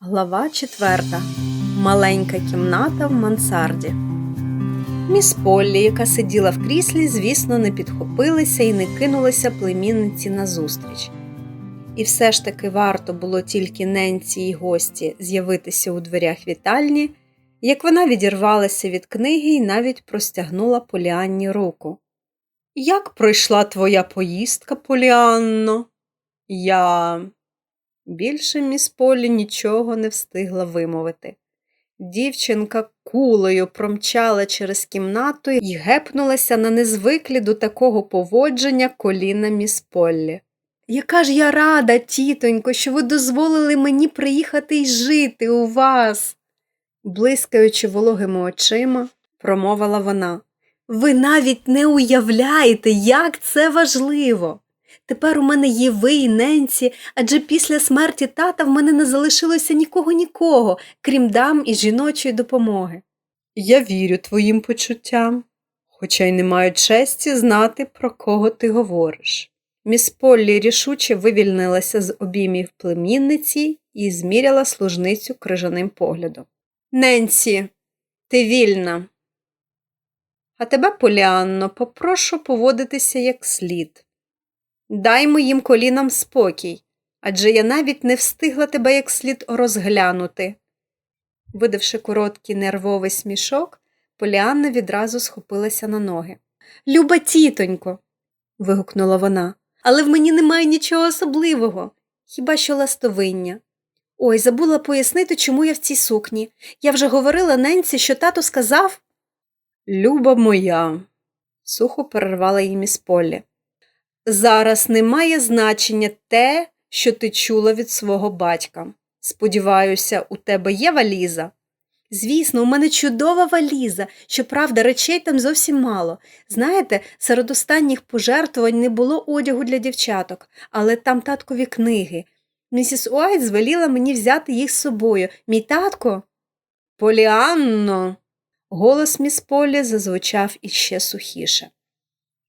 Глава четверта. Маленька кімната в мансарді. Міс Поллі, яка сиділа в кріслі, звісно, не підхопилася і не кинулася племінниці назустріч. І все ж таки варто було тільки ненці й гості з'явитися у дверях вітальні, як вона відірвалася від книги і навіть простягнула Поліанні руку. Як пройшла твоя поїздка, Поліанно? Я. Більше міс Полі нічого не встигла вимовити. Дівчинка кулею промчала через кімнату і гепнулася на незвиклі до такого поводження коліна міс Поллі. Яка ж я рада, тітонько, що ви дозволили мені приїхати й жити у вас, блискаючи вологими очима, промовила вона. Ви навіть не уявляєте, як це важливо. Тепер у мене є ви і Ненсі, адже після смерті тата в мене не залишилося нікого нікого, крім дам і жіночої допомоги. Я вірю твоїм почуттям, хоча й не маю честі знати, про кого ти говориш. Міс Поллі рішуче вивільнилася з обіймів племінниці і зміряла служницю крижаним поглядом. Ненсі, ти вільна. А тебе, Поліанно, попрошу поводитися як слід. Дай моїм колінам спокій, адже я навіть не встигла тебе як слід розглянути. Видавши короткий нервовий смішок, Поліанна відразу схопилася на ноги. Люба тітонько. вигукнула вона, але в мені немає нічого особливого, хіба що ластовиння. Ой, забула пояснити, чому я в цій сукні. Я вже говорила ненці, що тато сказав. Люба моя, сухо перервала її міс Поллі. Зараз не має значення те, що ти чула від свого батька. Сподіваюся, у тебе є валіза? Звісно, у мене чудова валіза, щоправда, речей там зовсім мало. Знаєте, серед останніх пожертвувань не було одягу для дівчаток, але там таткові книги. Місіс Уайт звеліла мені взяти їх з собою. Мій татко. Поліанно. Голос міс Полі зазвучав іще сухіше.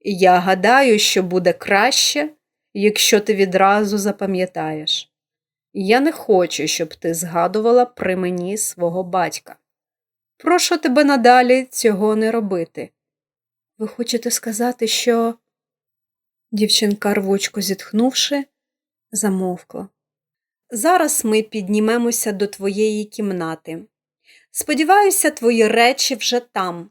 Я гадаю, що буде краще, якщо ти відразу запам'ятаєш. Я не хочу, щоб ти згадувала при мені свого батька. Прошу тебе надалі цього не робити. Ви хочете сказати, що. Дівчинка рвучко зітхнувши, замовкла. Зараз ми піднімемося до твоєї кімнати. Сподіваюся, твої речі вже там.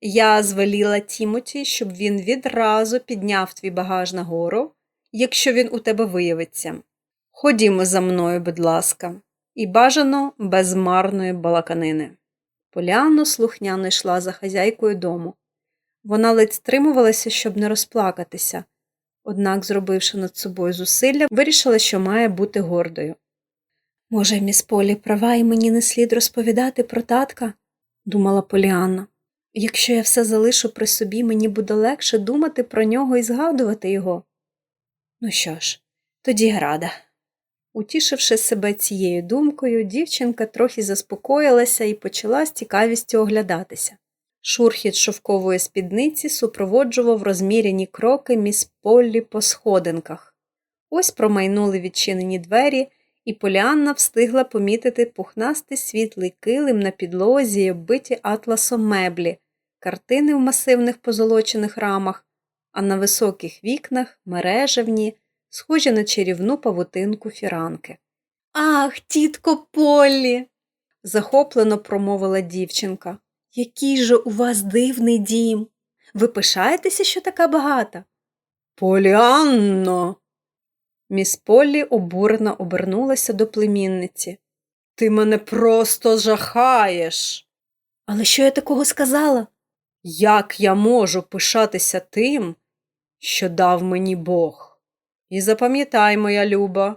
Я звеліла Тімоті, щоб він відразу підняв твій багаж нагору, якщо він у тебе виявиться. Ходімо за мною, будь ласка, і бажано без марної балаканини. Поляно слухняно йшла за хазяйкою дому. Вона ледь стримувалася, щоб не розплакатися, однак, зробивши над собою зусилля, вирішила, що має бути гордою. Може, міс Полі права і мені не слід розповідати про татка, думала Поліанна. Якщо я все залишу при собі, мені буде легше думати про нього і згадувати його. Ну що ж, тоді рада. Утішивши себе цією думкою, дівчинка трохи заспокоїлася і почала з цікавістю оглядатися. Шурхіт шовкової спідниці супроводжував розміряні кроки міс Поллі по сходинках. Ось промайнули відчинені двері, і Поліанна встигла помітити пухнастий світлий килим на підлозі й оббиті атласом меблі, картини в масивних позолочених рамах, а на високих вікнах мережевні, схожі на чарівну павутинку фіранки. Ах, тітко Поллі. захоплено промовила дівчинка. Який же у вас дивний дім. Ви пишаєтеся, що така багата? Поліанно. Міс Поллі обурено обернулася до племінниці. Ти мене просто жахаєш. Але що я такого сказала? Як я можу пишатися тим, що дав мені Бог? І запам'ятай, моя люба,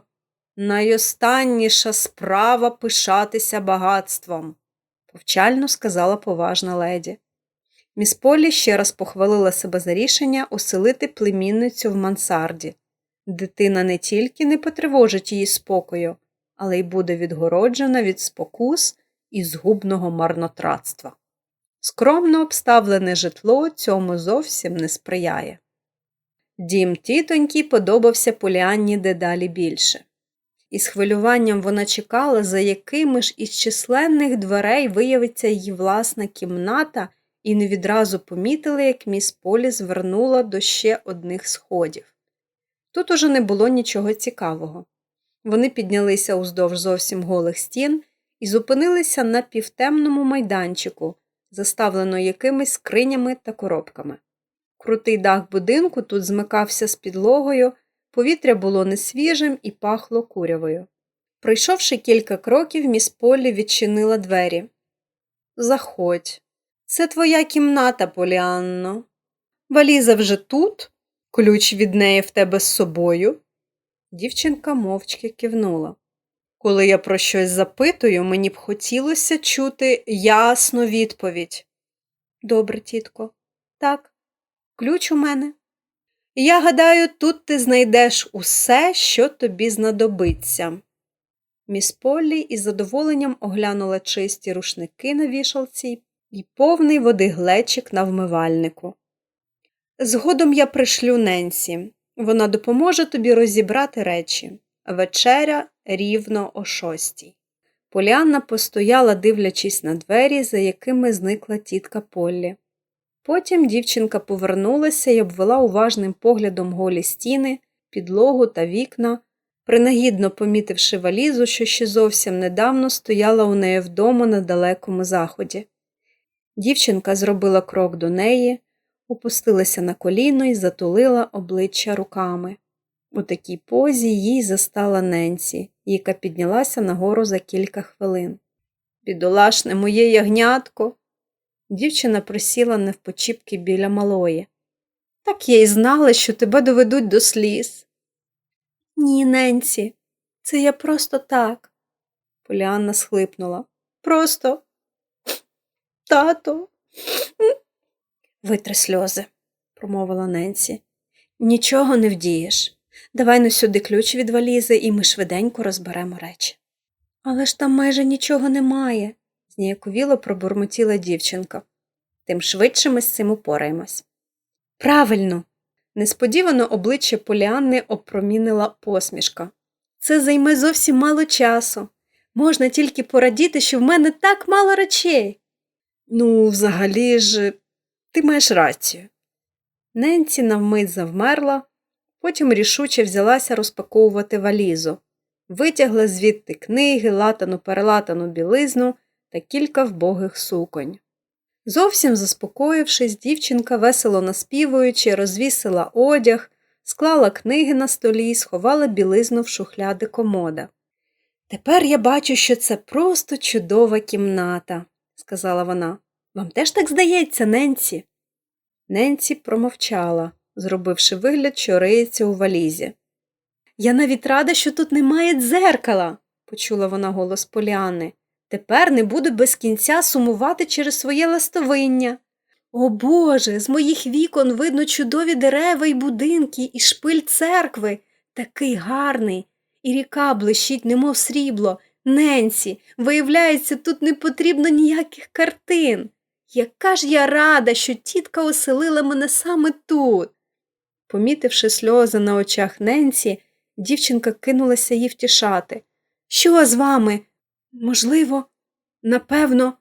найостанніша справа пишатися багатством, повчально сказала поважна леді. Міс Полі ще раз похвалила себе за рішення оселити племінницю в мансарді. Дитина не тільки не потривожить її спокою, але й буде відгороджена від спокус і згубного марнотратства. Скромно обставлене житло цьому зовсім не сприяє. Дім тітоньки подобався Поліанні дедалі більше. і з хвилюванням вона чекала, за якими ж із численних дверей виявиться її власна кімната, і не відразу помітила, як міс Полі звернула до ще одних сходів. Тут уже не було нічого цікавого. Вони піднялися уздовж зовсім голих стін і зупинилися на півтемному майданчику, заставлено якимись скринями та коробками. Крутий дах будинку тут змикався з підлогою, повітря було несвіжим і пахло курявою. Пройшовши кілька кроків, міс Полі відчинила двері. Заходь. Це твоя кімната, Поліанно. Валіза вже тут? Ключ від неї в тебе з собою? Дівчинка мовчки кивнула. Коли я про щось запитую, мені б хотілося чути ясну відповідь. Добре, тітко, так, ключ у мене. Я гадаю, тут ти знайдеш усе, що тобі знадобиться. Міс Поллі із задоволенням оглянула чисті рушники на вішалці і повний води глечик на вмивальнику. Згодом я пришлю Ненсі. Вона допоможе тобі розібрати речі. Вечеря рівно о шостій. Поліанна постояла, дивлячись на двері, за якими зникла тітка Поллі. Потім дівчинка повернулася і обвела уважним поглядом голі стіни, підлогу та вікна, принагідно помітивши валізу, що ще зовсім недавно стояла у неї вдома на далекому заході. Дівчинка зробила крок до неї, опустилася на коліно і затулила обличчя руками. У такій позі їй застала Ненсі, яка піднялася нагору за кілька хвилин. Бідолашне моє ягнятко. Дівчина присіла невпочіпки біля малої. Так я й знала, що тебе доведуть до сліз. Ні, Ненсі, це я просто так. Поліанна схлипнула. Просто тато. Витри сльози, промовила Ненсі. Нічого не вдієш. Давай ну сюди ключ від валізи, і ми швиденько розберемо речі. Але ж там майже нічого немає, зніяковіло пробурмотіла дівчинка. Тим швидше ми з цим упораємось. Правильно. Несподівано обличчя Поліанни опромінила посмішка. Це займе зовсім мало часу. Можна тільки порадіти, що в мене так мало речей. Ну, взагалі ж, ти маєш рацію. Ненці навмить завмерла, потім рішуче взялася розпаковувати валізу, витягла звідти книги, латану перелатану білизну та кілька вбогих суконь. Зовсім заспокоївшись, дівчинка, весело наспівуючи, розвісила одяг, склала книги на столі і сховала білизну в шухляди комода. Тепер я бачу, що це просто чудова кімната, сказала вона. Вам теж так здається, Ненці? Ненці промовчала, зробивши вигляд, що риється у валізі. Я навіть рада, що тут немає дзеркала, почула вона голос Поліани. Тепер не буду без кінця сумувати через своє ластовиння. О Боже, з моїх вікон видно чудові дерева й будинки, і шпиль церкви. Такий гарний. І ріка блищить, немов срібло. Ненсі, виявляється, тут не потрібно ніяких картин. Яка ж я рада, що тітка оселила мене саме тут. Помітивши сльози на очах Ненсі, дівчинка кинулася її втішати. Що з вами? Можливо, напевно,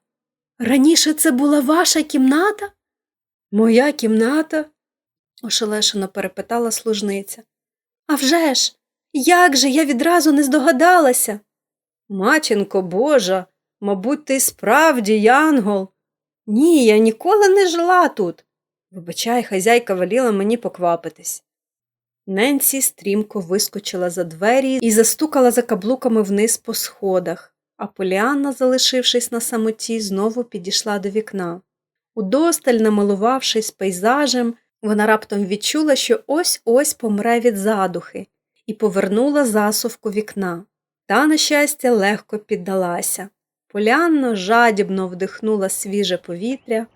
раніше це була ваша кімната? Моя кімната? ошелешено перепитала служниця. «А вже ж! Як же я відразу не здогадалася? Матінко Божа, мабуть, ти справді янгол. Ні, я ніколи не жила тут. Вибачай, хазяйка веліла мені поквапитись. Ненсі стрімко вискочила за двері і застукала за каблуками вниз по сходах, а Поліанна, залишившись на самоті, знову підійшла до вікна. Удосталь, намилувавшись пейзажем, вона раптом відчула, що ось ось помре від задухи, і повернула засувку вікна. Та, на щастя, легко піддалася. Полянна жадібно вдихнула свіже повітря,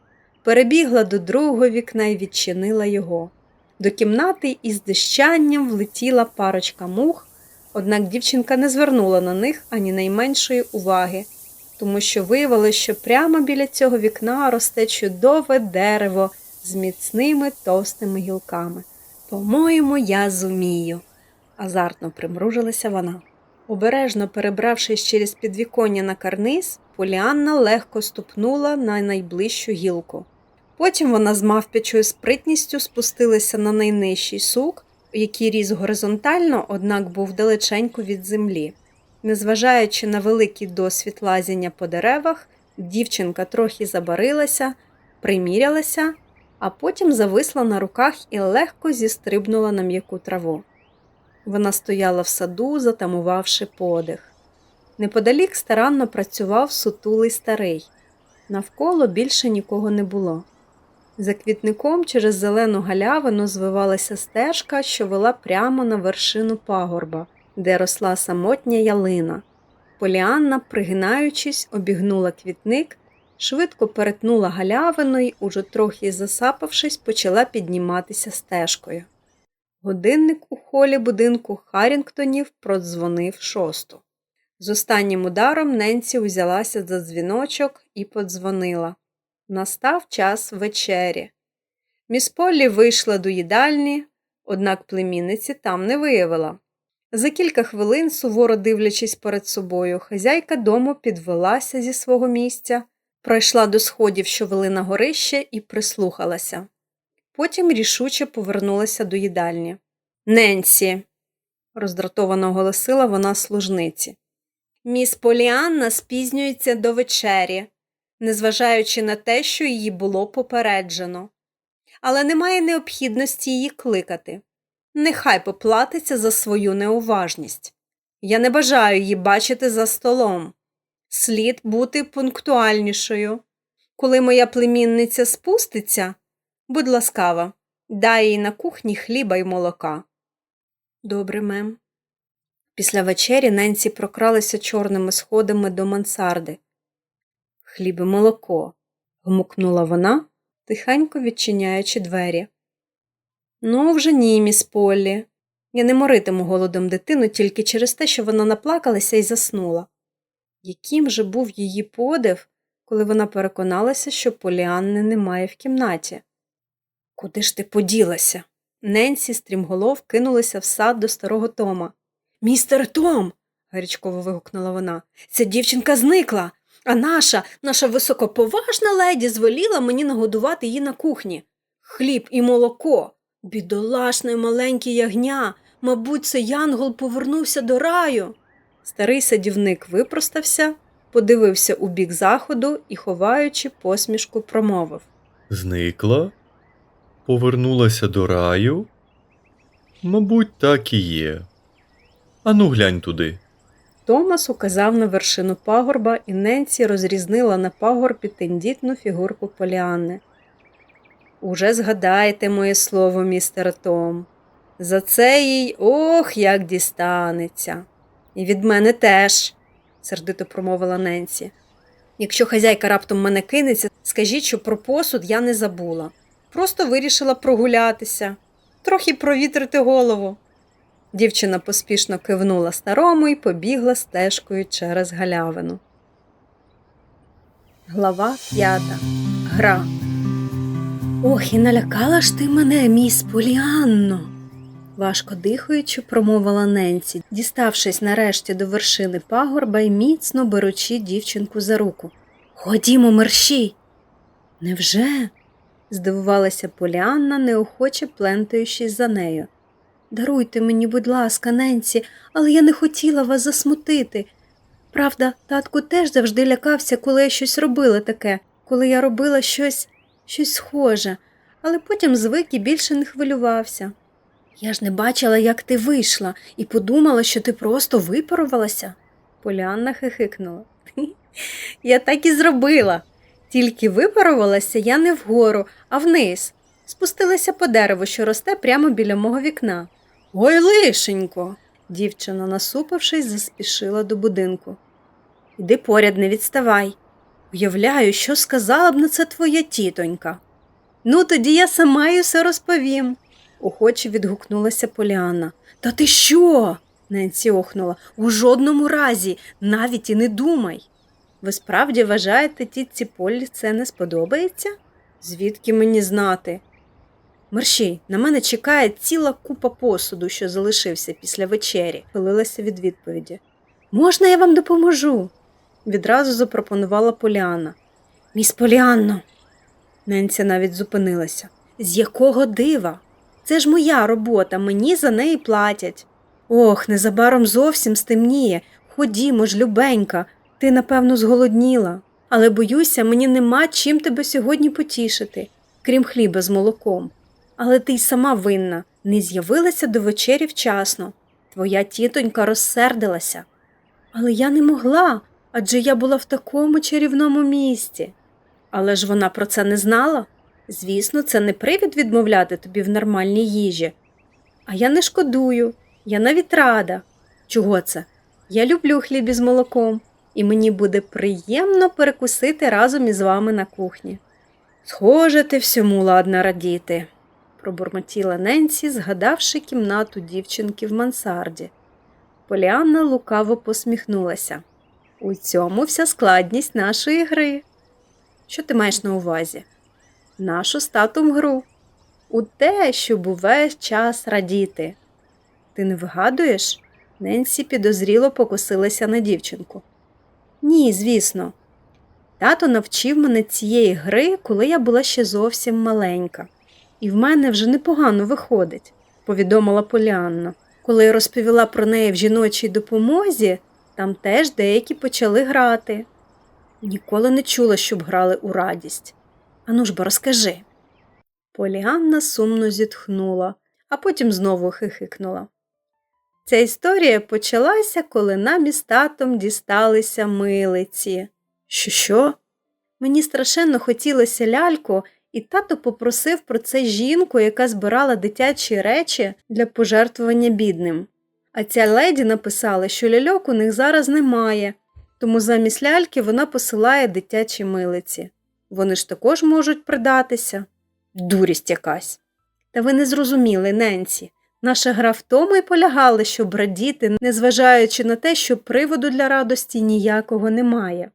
перебігла до другого вікна і відчинила його. До кімнати із дищанням влетіла парочка мух, однак дівчинка не звернула на них ані найменшої уваги, тому що виявилося, що прямо біля цього вікна росте чудове дерево з міцними товстими гілками. По-моєму, я зумію, азартно примружилася вона. Обережно перебравшись через підвіконня на карниз, Поліанна легко ступнула на найближчу гілку. Потім вона з мавпячою спритністю спустилася на найнижчий сук, який ріс горизонтально, однак був далеченько від землі. Незважаючи на великий досвід лазіння по деревах, дівчинка трохи забарилася, примірялася, а потім зависла на руках і легко зістрибнула на м'яку траву. Вона стояла в саду, затамувавши подих. Неподалік старанно працював сутулий старий. Навколо більше нікого не було. За квітником через зелену галявину звивалася стежка, що вела прямо на вершину пагорба, де росла самотня ялина. Поліанна, пригинаючись, обігнула квітник, швидко перетнула галявину і, уже трохи засапавшись, почала підніматися стежкою. Годинник у холі будинку Харінгтонів продзвонив шосту. З останнім ударом Ненсі узялася за дзвіночок і подзвонила. Настав час вечері. Міс Поллі вийшла до їдальні, однак племінниці там не виявила. За кілька хвилин, суворо дивлячись перед собою, хазяйка дому підвелася зі свого місця, пройшла до сходів, що вели на горище, і прислухалася. Потім рішуче повернулася до їдальні. Ненсі, роздратовано оголосила вона служниці. Міс Поліанна спізнюється до вечері, незважаючи на те, що її було попереджено. Але немає необхідності її кликати. Нехай поплатиться за свою неуважність. Я не бажаю її бачити за столом. Слід бути пунктуальнішою. Коли моя племінниця спуститься, будь ласкава, дай їй на кухні хліба й молока. Добре, мем. Після вечері Ненсі прокралася чорними сходами до мансарди. Хліб і молоко, гмукнула вона, тихенько відчиняючи двері. Ну, вже ні, міс Поллі. Я не моритиму голодом дитину тільки через те, що вона наплакалася і заснула. Яким же був її подив, коли вона переконалася, що Поліанни немає в кімнаті? Куди ж ти поділася? Ненсі стрімголов кинулася в сад до старого Тома. Містер Том. гарячково вигукнула вона. Ця дівчинка зникла, а наша, наша високоповажна леді звеліла мені нагодувати її на кухні. Хліб і молоко. Бідолашне маленьке ягня. Мабуть, це Янгол повернувся до раю. Старий садівник випростався, подивився у бік заходу і, ховаючи посмішку, промовив. Зникла? Повернулася до раю? Мабуть, так і є. Ану, глянь туди. Томас указав на вершину пагорба, і Ненсі розрізнила на пагорбі тендітну фігурку Поліанни. Уже згадайте моє слово, містер Том. За це їй ох, як дістанеться. І від мене теж, сердито промовила Ненсі. Якщо хазяйка раптом мене кинеться, скажіть, що про посуд я не забула. Просто вирішила прогулятися, трохи провітрити голову. Дівчина поспішно кивнула старому і побігла стежкою через галявину. Глава п'ята. Гра. Ох, і налякала ж ти мене, міс Поліанно. Важко дихаючи, промовила Ненсі, діставшись нарешті до вершини пагорба і міцно беручи дівчинку за руку. Ходімо, мерщій. Невже? Здивувалася Поліанна, неохоче плентаючись за нею. Даруйте мені, будь ласка, Ненсі, але я не хотіла вас засмутити. Правда, татку теж завжди лякався, коли я щось робила таке, коли я робила щось, щось схоже, але потім звик і більше не хвилювався. Я ж не бачила, як ти вийшла, і подумала, що ти просто випарувалася. Поліанна хихикнула. Я так і зробила. Тільки випарувалася я не вгору, а вниз. Спустилася по дереву, що росте прямо біля мого вікна. Ой, лишенько. Дівчина, насупившись, заспішила до будинку. Іди поряд, не відставай. Уявляю, що сказала б на це твоя тітонька. Ну, тоді я сама й усе розповім, охоче відгукнулася Поліанна. Та ти що? Ненсі охнула. У жодному разі, навіть і не думай. Ви справді вважаєте, тітці Поллі це не сподобається? Звідки мені знати? Мерщій, на мене чекає ціла купа посуду, що залишився після вечері, хилилася від відповіді. Можна я вам допоможу? відразу запропонувала Поліанна. Міс Поліанно. Ненці навіть зупинилася. З якого дива? Це ж моя робота, мені за неї платять. Ох, незабаром зовсім стемніє. Ходімо ж, любенька, ти, напевно, зголодніла. Але боюся, мені нема чим тебе сьогодні потішити, крім хліба з молоком. Але ти й сама винна, не з'явилася до вечері вчасно. Твоя тітонька розсердилася. Але я не могла, адже я була в такому чарівному місті. Але ж вона про це не знала. Звісно, це не привід відмовляти тобі в нормальній їжі. А я не шкодую, я навіть рада. Чого це? Я люблю хліб із молоком, і мені буде приємно перекусити разом із вами на кухні. Схоже, ти всьому ладна радіти, пробурмотіла Ненсі, згадавши кімнату дівчинки в мансарді. Поліанна лукаво посміхнулася. У цьому вся складність нашої гри. Що ти маєш на увазі? Нашу з татом гру. У те, щоб увесь час радіти. Ти не вигадуєш? Ненсі підозріло покосилася на дівчинку. Ні, звісно. Тато навчив мене цієї гри, коли я була ще зовсім маленька, і в мене вже непогано виходить, повідомила Поліанна. Коли я розповіла про неї в жіночій допомозі, там теж деякі почали грати. Ніколи не чула, щоб грали у радість. Ану ж бо розкажи. Поліанна сумно зітхнула, а потім знову хихикнула. Ця історія почалася, коли нам із татом дісталися милиці. Що, що? Мені страшенно хотілося ляльку, і тато попросив про це жінку, яка збирала дитячі речі для пожертвування бідним. А ця леді написала, що ляльок у них зараз немає, тому замість ляльки вона посилає дитячі милиці. Вони ж також можуть придатися. Дурість якась. Та ви не зрозуміли, Ненсі. Наша гра в тому і полягала, щоб радіти, незважаючи на те, що приводу для радості ніякого немає.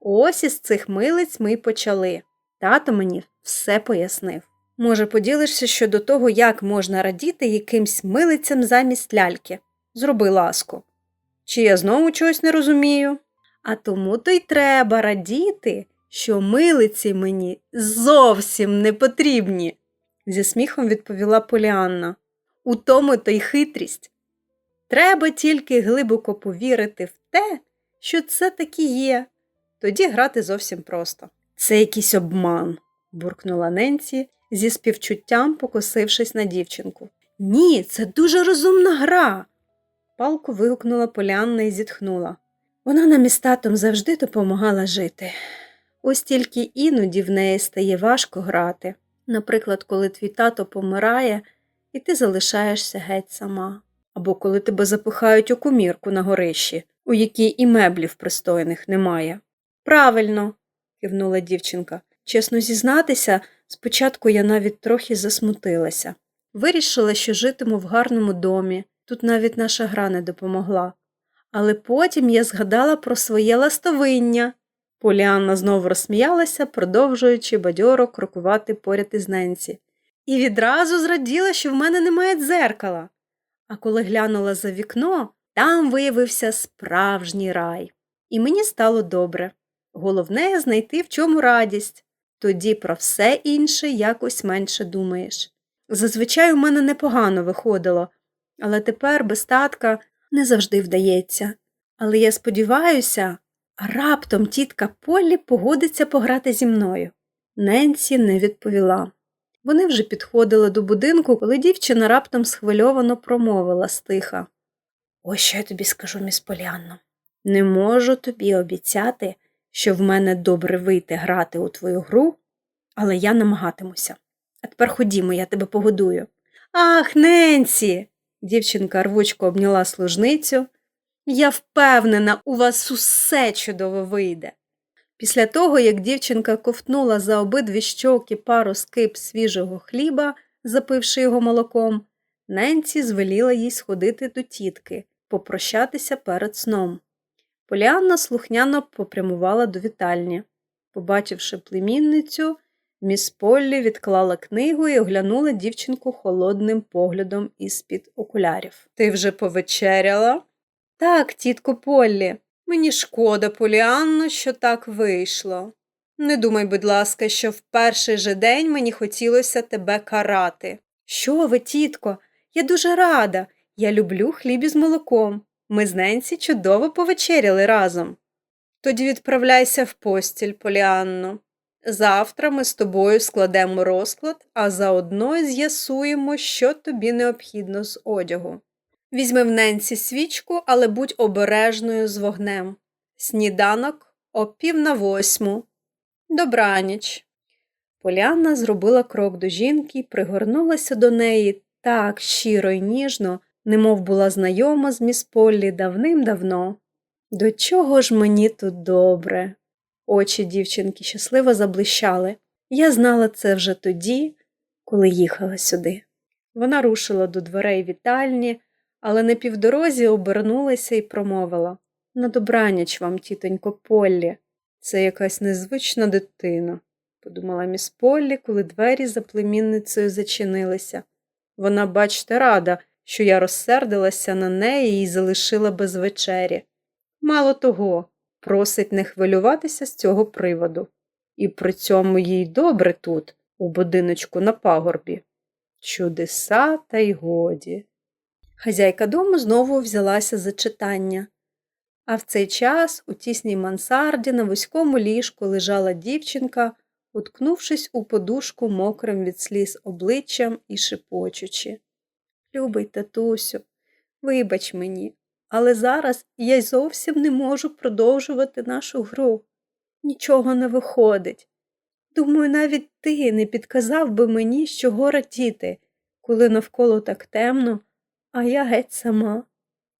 Ось із цих милиць ми й почали. Тато мені все пояснив. Може, поділишся щодо того, як можна радіти якимсь милицям замість ляльки? Зроби ласку. Чи я знову чогось не розумію? А тому то й треба радіти, що милиці мені зовсім не потрібні, зі сміхом відповіла Поліанна. У тому то й хитрість. Треба тільки глибоко повірити в те, що це таки є. Тоді грати зовсім просто. Це якийсь обман, буркнула Ненсі, зі співчуттям покосившись на дівчинку. Ні, це дуже розумна гра. Палку вигукнула Поліанна і зітхнула. Вона нам із татом завжди допомагала жити. Ось тільки іноді в неї стає важко грати. Наприклад, коли твій тато помирає, і ти залишаєшся геть сама. Або коли тебе запихають у кумірку на горищі, у якій і меблів пристойних немає. Правильно, кивнула дівчинка. Чесно зізнатися, спочатку я навіть трохи засмутилася. Вирішила, що житиму в гарному домі, тут навіть наша гра не допомогла. Але потім я згадала про своє ластовиння. Поліанна знову розсміялася, продовжуючи бадьоро крокувати поряд із Ненсі. І відразу зраділа, що в мене немає дзеркала. А коли глянула за вікно, там виявився справжній рай. І мені стало добре. Головне знайти в чому радість. Тоді про все інше якось менше думаєш. Зазвичай у мене непогано виходило, але тепер без татка не завжди вдається. Але я сподіваюся, раптом тітка Поллі погодиться пограти зі мною. Ненсі не відповіла. Вони вже підходили до будинку, коли дівчина раптом схвильовано промовила стиха. Ось що я тобі скажу, міс Поліанно. Не можу тобі обіцяти, що в мене добре вийти грати у твою гру, але я намагатимуся. А тепер ходімо, я тебе погодую. Ах, Ненсі. Дівчинка рвучко обняла служницю. Я впевнена, у вас усе чудово вийде. Після того, як дівчинка ковтнула за обидві щоки пару скип свіжого хліба, запивши його молоком, Ненці звеліла їй сходити до тітки, попрощатися перед сном. Поліанна слухняно попрямувала до вітальні. Побачивши племінницю, міс Поллі відклала книгу і оглянула дівчинку холодним поглядом із-під окулярів. Ти вже повечеряла? Так, тітко Поллі, мені шкода, Поліанно, що так вийшло. Не думай, будь ласка, що в перший же день мені хотілося тебе карати. Що ви, тітко? Я дуже рада. Я люблю хліб із молоком. Ми з Ненсі чудово повечеряли разом. Тоді відправляйся в постіль, Поліанно. Завтра ми з тобою складемо розклад, а заодно з'ясуємо, що тобі необхідно з одягу. Візьми в Ненсі свічку, але будь обережною з вогнем. Сніданок о пів на восьму. Добраніч. Поліанна зробила крок до жінки пригорнулася до неї так щиро й ніжно, немов була знайома з міс Поллі давним-давно. До чого ж мені тут добре? Очі дівчинки щасливо заблищали. Я знала це вже тоді, коли їхала сюди. Вона рушила до дверей вітальні, але на півдорозі обернулася і промовила На добраніч вам, тітонько Поллі, це якась незвична дитина, подумала міс Поллі, коли двері за племінницею зачинилися. Вона, бачте, рада, що я розсердилася на неї і залишила без вечері. Мало того, просить не хвилюватися з цього приводу. І при цьому їй добре тут, у будиночку на пагорбі. Чудеса та й годі. Хазяйка дому знову взялася за читання. А в цей час у тісній мансарді на вузькому ліжку лежала дівчинка, уткнувшись у подушку мокрим від сліз обличчям і шепочучи. Любий татусю, вибач мені, але зараз я зовсім не можу продовжувати нашу гру. Нічого не виходить. Думаю, навіть ти не підказав би мені, з чого радіти, коли навколо так темно, а я геть сама.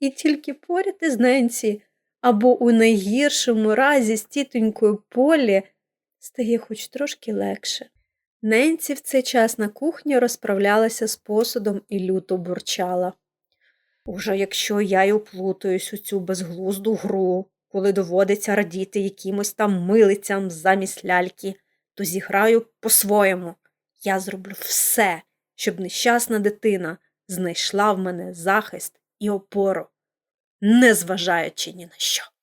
І тільки поряд із Ненсі, або у найгіршому разі з тітонькою Полі, стає хоч трошки легше. Ненсі в цей час на кухні розправлялася з посудом і люто бурчала. Уже якщо я й уплутаюсь у цю безглузду гру, коли доводиться радіти якимось там милицям замість ляльки, то зіграю по-своєму. Я зроблю все, щоб нещасна дитина знайшла в мене захист і опору, незважаючи ні на що.